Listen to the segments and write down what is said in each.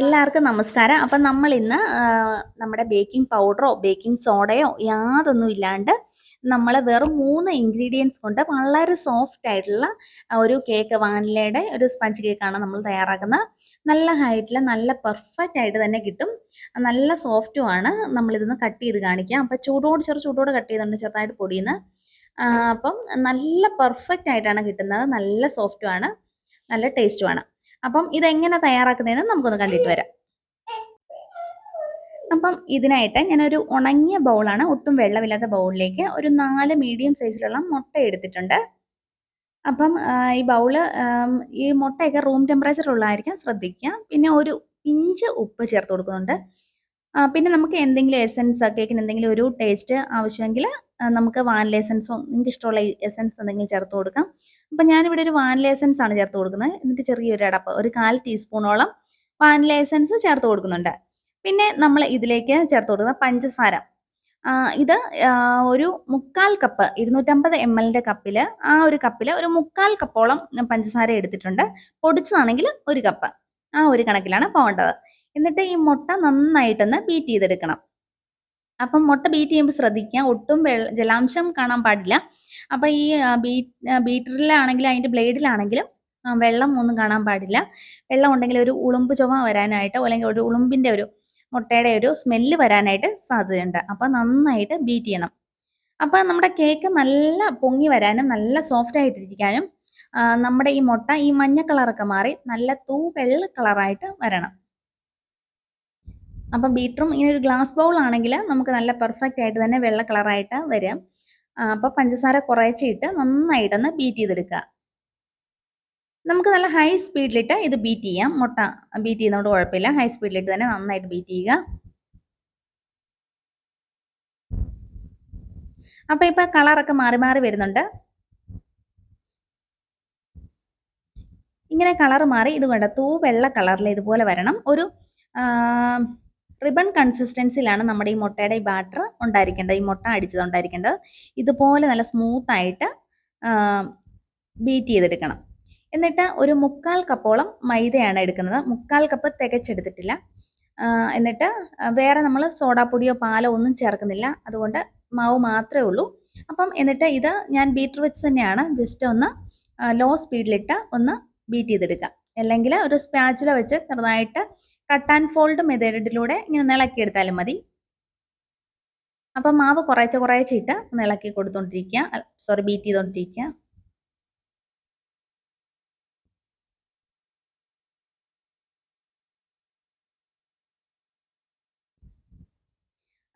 എല്ലാവർക്കും നമസ്കാരം. അപ്പം നമ്മൾ ഇന്ന് നമ്മുടെ ബേക്കിംഗ് പൗഡറോ ബേക്കിംഗ് സോഡയോ യാതൊന്നും ഇല്ലാണ്ട് നമ്മൾ വെറും മൂന്ന് ഇൻഗ്രീഡിയൻസ് കൊണ്ട് വളരെ സോഫ്റ്റ് ആയിട്ടുള്ള ഒരു കേക്ക് വാനിലയുടെ ഒരു സ്പഞ്ച് കേക്കാണ് നമ്മൾ തയ്യാറാക്കുന്നത്. നല്ല ഹൈറ്റിൽ നല്ല പെർഫെക്റ്റ് ആയിട്ട് തന്നെ കിട്ടും. നല്ല സോഫ്റ്റുമാണ് നമ്മളിതൊന്ന് കട്ട് ചെയ്ത് കാണിക്കാം. അപ്പം ചൂടോട് ചെറു ചൂടോട് കട്ട് ചെയ്തുണ്ട് ചെറുതായിട്ട് പൊടിയുന്നത് അപ്പം നല്ല പെർഫെക്റ്റ് ആയിട്ടാണ് കിട്ടുന്നത്. നല്ല സോഫ്റ്റുമാണ് നല്ല ടേസ്റ്റുമാണ് അപ്പം ഇതെങ്ങനെ തയ്യാറാക്കുന്നതെന്ന് നമുക്കൊന്ന് കണ്ടിട്ട് വരാം. അപ്പം ഇതിനായിട്ട് ഞാനൊരു ഉണങ്ങിയ ബൗളാണ് ഒട്ടും വെള്ളമില്ലാത്ത ബൗളിലേക്ക് ഒരു നാല് മീഡിയം സൈസിലുള്ള മുട്ട എടുത്തിട്ടുണ്ട്. അപ്പം ഈ ബൗൾ ഈ മുട്ടയൊക്കെ റൂം ടെമ്പറേച്ചർ ഉള്ളതായിരിക്കാം ശ്രദ്ധിക്കുക പിന്നെ ഒരു പിഞ്ച് ഉപ്പ് ചേർത്ത് കൊടുക്കുന്നുണ്ട്. പിന്നെ നമുക്ക് എന്തെങ്കിലും എസൻസ് കേക്കിന് എന്തെങ്കിലും ഒരു ടേസ്റ്റ് ആവശ്യമെങ്കിൽ നമുക്ക് വാനില എസൻസോ നിങ്ങൾക്ക് ഇഷ്ടമുള്ള എസൻസ് എന്തെങ്കിലും ചേർത്ത് കൊടുക്കാം. അപ്പം ഞാനിവിടെ ഒരു വാനില എസൻസ് ആണ് ചേർത്ത് കൊടുക്കുന്നത്. എന്നിട്ട് ചെറിയൊരു അടപ്പ് ഒരു കാൽ ടീസ്പൂണോളം വാനില എസൻസ് ചേർത്ത് കൊടുക്കുന്നുണ്ട്. പിന്നെ നമ്മൾ ഇതിലേക്ക് ചേർത്ത് കൊടുക്കുന്ന പഞ്ചസാര. ഇത് ഒരു മുക്കാൽ കപ്പ് ഇരുന്നൂറ്റമ്പത് എം എല്ലിന്റെ കപ്പിൽ ആ ഒരു കപ്പിൽ ഒരു മുക്കാൽ കപ്പോളം പഞ്ചസാര എടുത്തിട്ടുണ്ട്. പൊടിച്ചതാണെങ്കിൽ ഒരു കപ്പ് ആ ഒരു കണക്കിലാണ് പോകേണ്ടത്. എന്നിട്ട് ഈ മുട്ട നന്നായിട്ടൊന്ന് ബീറ്റ് ചെയ്തെടുക്കണം. അപ്പം മുട്ട ബീറ്റ് ചെയ്യുമ്പോൾ ശ്രദ്ധിക്കുക. ഒട്ടും ജലാംശം കാണാൻ പാടില്ല. അപ്പോൾ ഈ ബീറ്റ് ബീറ്ററിലാണെങ്കിലും അതിന്റെ ബ്ലേഡിലാണെങ്കിലും വെള്ളം ഒന്നും കാണാൻ പാടില്ല. വെള്ളം ഉണ്ടെങ്കിൽ ഒരു ഉളുമ്പ് ചുമ വരാനായിട്ടോ അല്ലെങ്കിൽ ഒരു ഉളുമ്പിന്റെ ഒരു മുട്ടയുടെ ഒരു സ്മെല്ല് വരാനായിട്ട് സാധ്യതയുണ്ട്. അപ്പോൾ നന്നായിട്ട് ബീറ്റ് ചെയ്യണം. അപ്പോൾ നമ്മുടെ കേക്ക് നല്ല പൊങ്ങി വരാനും നല്ല സോഫ്റ്റ് ആയിട്ടിരിക്കാനും നമ്മുടെ ഈ മുട്ട ഈ മഞ്ഞ കളറൊക്കെ മാറി നല്ല തൂ വെള്ള കളറായിട്ട് വരണം. അപ്പം ബീറ്ററും ഇങ്ങനെ ഒരു ഗ്ലാസ് ബൗൾ ആണെങ്കിൽ നമുക്ക് നല്ല പെർഫെക്റ്റ് ആയിട്ട് തന്നെ വെള്ള കളറായിട്ട് വരും. അപ്പോൾ പഞ്ചസാര കുറേച്ചിട്ട് നന്നായിട്ടൊന്ന് ബീറ്റ് ചെയ്തെടുക്കുക. നമുക്ക് നല്ല ഹൈ സ്പീഡിലിട്ട് ഇത് ബീറ്റ് ചെയ്യാം. മുട്ട ബീറ്റ് ചെയ്യുന്നതുകൊണ്ട് കുഴപ്പമില്ല. ഹൈ സ്പീഡിലിട്ട് തന്നെ നന്നായിട്ട് ബീറ്റ് ചെയ്യുക. അപ്പോൾ ഇപ്പോൾ കളറൊക്കെ മാറി മാറി വരുന്നുണ്ട്. ഇങ്ങനെ കളർ മാറി ഇത് വേണ്ട തൂ വെള്ള കളറിൽ ഇതുപോലെ വരണം. ഒരു റിബൺ കൺസിസ്റ്റൻസിയിലാണ് നമ്മുടെ ഈ മുട്ടയുടെ ഈ ബാറ്റർ ഉണ്ടായിരിക്കേണ്ടത് ഈ മുട്ട അടിച്ചത് ഉണ്ടായിരിക്കേണ്ടത്. ഇതുപോലെ നല്ല സ്മൂത്ത് ആയിട്ട് ബീറ്റ് ചെയ്തെടുക്കണം. എന്നിട്ട് ഒരു മുക്കാൽ കപ്പോളം മൈദയാണ് എടുക്കുന്നത്. മുക്കാൽ കപ്പ് തികച്ചെടുത്തിട്ടില്ല. എന്നിട്ട് വേറെ നമ്മൾ സോഡാപ്പൊടിയോ പാലോ ഒന്നും ചേർക്കുന്നില്ല. അതുകൊണ്ട് മാവ് മാത്രമേ ഉള്ളൂ. അപ്പം എന്നിട്ട് ഇത് ഞാൻ ബീറ്റർ വെച്ച് തന്നെയാണ് ജസ്റ്റ് ഒന്ന് ലോ സ്പീഡിലിട്ട് ഒന്ന് ബീറ്റ് ചെയ്തെടുക്കുക. അല്ലെങ്കിൽ ഒരു സ്പാച്ചില വെച്ച് ചെറുതായിട്ട് കട്ട് ആൻഡ് ഫോൾഡ് മെത്തേഡിലൂടെ ഇങ്ങനെ നിളക്കിയെടുത്താലും മതി. അപ്പം മാവ് കുറേശ്ശെ കുറേശ്ശെ ഇട്ട് ഇളക്കി കൊടുത്തോണ്ടിരിക്കുക സോറി ബീറ്റ് ചെയ്തുകൊണ്ടിരിക്കുക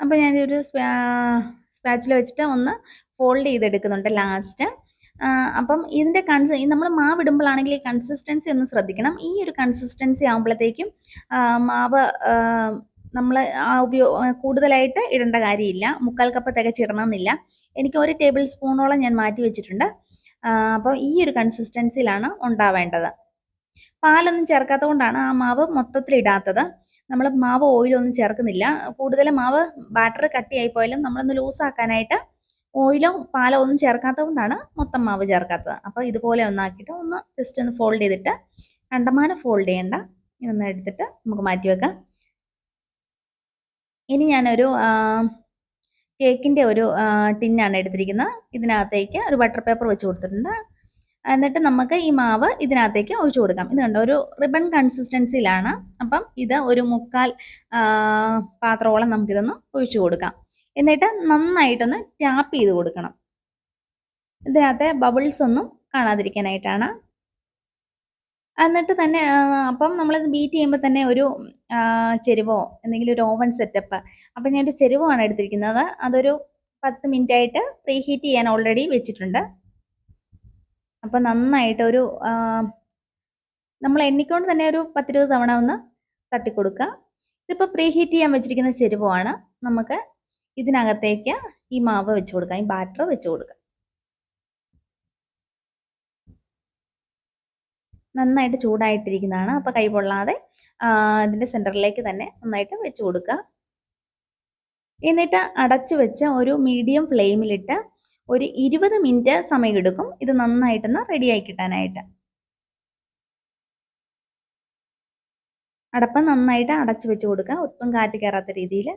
അപ്പോൾ ഞാനൊരു സ്പാച്ചിൽ വെച്ചിട്ട് ഒന്ന് ഫോൾഡ് ചെയ്തെടുക്കുന്നുണ്ട് ലാസ്റ്റ് അപ്പം ഇതിന്റെ കൺസ് നമ്മൾ മാവ് ഇടുമ്പോഴാണെങ്കിൽ ഈ കൺസിസ്റ്റൻസി ഒന്ന് ശ്രദ്ധിക്കണം. ഈ ഒരു കൺസിസ്റ്റൻസി ആകുമ്പോഴത്തേക്കും മാവ് നമ്മൾ ഉപയോ കൂടുതലായിട്ട് ഇടേണ്ട കാര്യമില്ല. മുക്കാൽ കപ്പ് തികച്ചിടണമെന്നില്ല. എനിക്ക് ഒരു ടേബിൾ സ്പൂണോളം ഞാൻ മാറ്റി വെച്ചിട്ടുണ്ട്. അപ്പോൾ ഈ ഒരു കൺസിസ്റ്റൻസിയിലാണ് ഉണ്ടാവേണ്ടത്. പാലൊന്നും ചേർക്കാത്തത് കൊണ്ടാണ് ആ മാവ് മൊത്തത്തിൽ ഇടാത്തത്. നമ്മൾ മാവ് ഓയിലൊന്നും ചേർക്കുന്നില്ല. കൂടുതൽ മാവ് ബാറ്റർ കട്ടിയായി പോയാലും നമ്മളൊന്ന് ലൂസാക്കാനായിട്ട് ഓയിലോ പാലോ ഒന്നും ചേർക്കാത്തത് കൊണ്ടാണ് മൊത്തം മാവ് ചേർക്കാത്തത്. അപ്പോൾ ഇതുപോലെ ഒന്നാക്കിയിട്ട് ഒന്ന് ജസ്റ്റ് ഒന്ന് ഫോൾഡ് ചെയ്തിട്ട് കണ്ടമാനം ഫോൾഡ് ചെയ്യേണ്ട. ഒന്ന് എടുത്തിട്ട് നമുക്ക് മാറ്റി വെക്കാം. ഇനി ഞാനൊരു കേക്കിന്റെ ഒരു ടിന്നാണ് എടുത്തിരിക്കുന്നത്. ഇതിനകത്തേക്ക് ഒരു ബട്ടർ പേപ്പർ വെച്ച് കൊടുത്തിട്ടുണ്ട്. എന്നിട്ട് നമുക്ക് ഈ മാവ് ഇതിനകത്തേക്ക് ഒഴിച്ചു കൊടുക്കാം. ഇത് കണ്ടോ? ഒരു റിബൺ കൺസിസ്റ്റൻസിയിലാണ് അപ്പം ഇത് ഒരു മുക്കാൽ പാത്രമോളം നമുക്കിതൊന്ന് ഒഴിച്ചു കൊടുക്കാം. എന്നിട്ട് നന്നായിട്ടൊന്ന് ടാപ്പ് ചെയ്ത് കൊടുക്കണം. ഇതിനകത്തെ ബബിൾസ് ഒന്നും കാണാതിരിക്കാനായിട്ടാണ്. എന്നിട്ട് തന്നെ അപ്പം നമ്മൾ ബീറ്റ് ചെയ്യുമ്പോൾ തന്നെ ഒരു ചെരുവോ എന്തെങ്കിലും ഒരു ഓവൻ സെറ്റപ്പ് അപ്പം ഞാൻ ഞാനൊരു ചെരുവാണ് എടുത്തിരിക്കുന്നത്. അതൊരു പത്ത് മിനിറ്റ് ആയിട്ട് പ്രീ ഹീറ്റ് ചെയ്യാൻ ഓൾറെഡി വെച്ചിട്ടുണ്ട്. അപ്പം നന്നായിട്ട് ഒരു നമ്മൾ എണ്ണിക്കൊണ്ട് തന്നെ ഒരു പത്തിരുപത് തവണ ഒന്ന് തട്ടിക്കൊടുക്കുക. ഇതിപ്പോൾ പ്രീ ഹീറ്റ് ചെയ്യാൻ വെച്ചിരിക്കുന്ന ചെരുവാണ്. നമുക്ക് ഇതിനകത്തേക്ക് ഈ മാവ് വെച്ച് കൊടുക്കാം ഈ ബാറ്റർ വെച്ച് കൊടുക്കാം. നന്നായിട്ട് ചൂടായിട്ടിരിക്കുന്നതാണ്. അപ്പോൾ കൈ പൊള്ളാതെ ഇതിന്റെ സെന്ററിലേക്ക് തന്നെ നന്നായിട്ട് വെച്ച് കൊടുക്കുക. എന്നിട്ട് അടച്ച് വെച്ച് ഒരു മീഡിയം ഫ്ലെയിമിലിട്ട് ഒരു ഇരുപത് മിനിറ്റ് സമയം എടുക്കും ഇത് നന്നായിട്ടൊന്ന് റെഡിയായി കിട്ടാനായിട്ട്. അടപ്പം നന്നായിട്ട് അടച്ചു വെച്ച് കൊടുക്കുക. ഒട്ടും കാറ്റ് കയറാത്ത രീതിയിൽ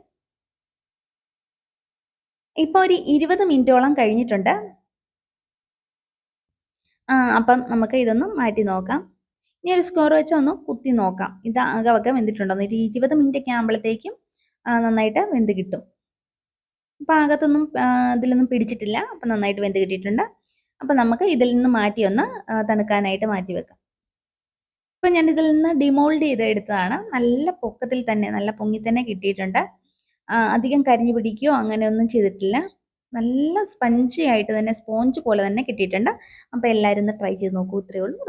ഇപ്പോൾ ഒരു ഇരുപത് മിനിറ്റോളം കഴിഞ്ഞിട്ടുണ്ട്. അപ്പം നമുക്ക് ഇതൊന്ന് മാറ്റി നോക്കാം. ഇനി ഒരു സ്കോർ വെച്ച് ഒന്ന് കുത്തി നോക്കാം. ഇത് ആകെ വെന്തിട്ടുണ്ടോ? ഒരു ഇരുപത് മിനിറ്റ് ഒക്കെ ആകുമ്പോഴത്തേക്കും നന്നായിട്ട് വെന്ത് കിട്ടും. അപ്പം അകത്തൊന്നും ഇതിലൊന്നും പിടിച്ചിട്ടില്ല. അപ്പം നന്നായിട്ട് വെന്ത് കിട്ടിയിട്ടുണ്ട്. അപ്പം നമുക്ക് ഇതിൽ നിന്ന് മാറ്റി ഒന്ന് തണുക്കാനായിട്ട് മാറ്റി വെക്കാം. ഇപ്പം ഞാൻ ഇതിൽ നിന്ന് ഡിമോൾഡ് ചെയ്ത് എടുത്തതാണ്. നല്ല പൊക്കത്തിൽ തന്നെ നല്ല പൊങ്ങി തന്നെ കിട്ടിയിട്ടുണ്ട്. അധികം കരിഞ്ഞു പിടിക്കുകയോ അങ്ങനെയൊന്നും ചെയ്തിട്ടില്ല. നല്ല സ്പഞ്ചി ആയിട്ട് തന്നെ സ്പോഞ്ച് പോലെ തന്നെ കിട്ടിയിട്ടുണ്ട്. അപ്പോൾ എല്ലാവരും ഒന്ന് ട്രൈ ചെയ്ത് നോക്കൂ. ഇത്രയേ ഉള്ളൂ